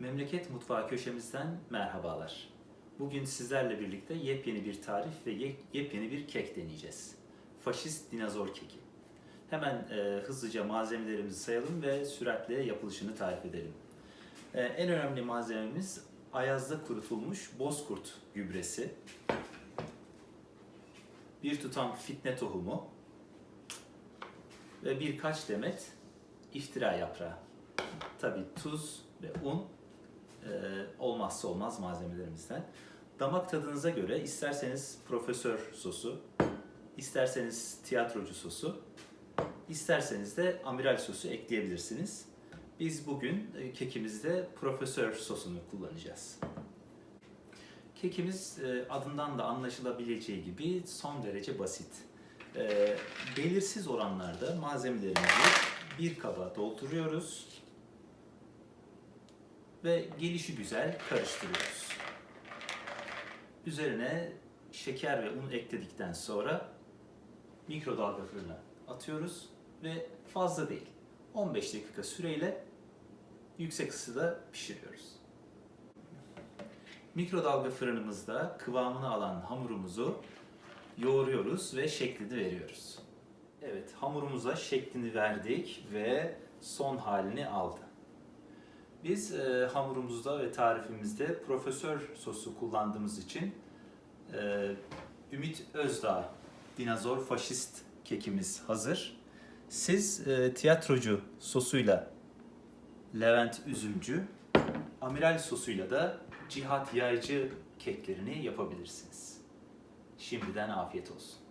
Memleket Mutfağı köşemizden merhabalar. Bugün sizlerle birlikte yepyeni bir tarif ve ye- yepyeni bir kek deneyeceğiz. Faşist dinozor keki. Hemen e, hızlıca malzemelerimizi sayalım ve süratle yapılışını tarif edelim. E, en önemli malzememiz ayazda kurutulmuş bozkurt gübresi, bir tutam fitne tohumu ve birkaç demet iftira yaprağı. Tabii tuz ve un e, olmazsa olmaz malzemelerimizden. Damak tadınıza göre isterseniz profesör sosu, isterseniz tiyatrocu sosu, isterseniz de amiral sosu ekleyebilirsiniz. Biz bugün e, kekimizde profesör sosunu kullanacağız. Kekimiz e, adından da anlaşılabileceği gibi son derece basit. Belirsiz oranlarda malzemelerimizi bir kaba dolduruyoruz ve gelişi güzel karıştırıyoruz. Üzerine şeker ve un ekledikten sonra mikrodalga fırına atıyoruz ve fazla değil 15 dakika süreyle yüksek ısıda pişiriyoruz. Mikrodalga fırınımızda kıvamını alan hamurumuzu yoğuruyoruz ve şeklini veriyoruz. Evet, hamurumuza şeklini verdik ve son halini aldı. Biz e, hamurumuzda ve tarifimizde profesör sosu kullandığımız için e, Ümit Özdağ dinozor faşist kekimiz hazır. Siz e, tiyatrocu sosuyla Levent Üzümcü, amiral sosuyla da Cihat Yaycı keklerini yapabilirsiniz. Şimdiden afiyet olsun.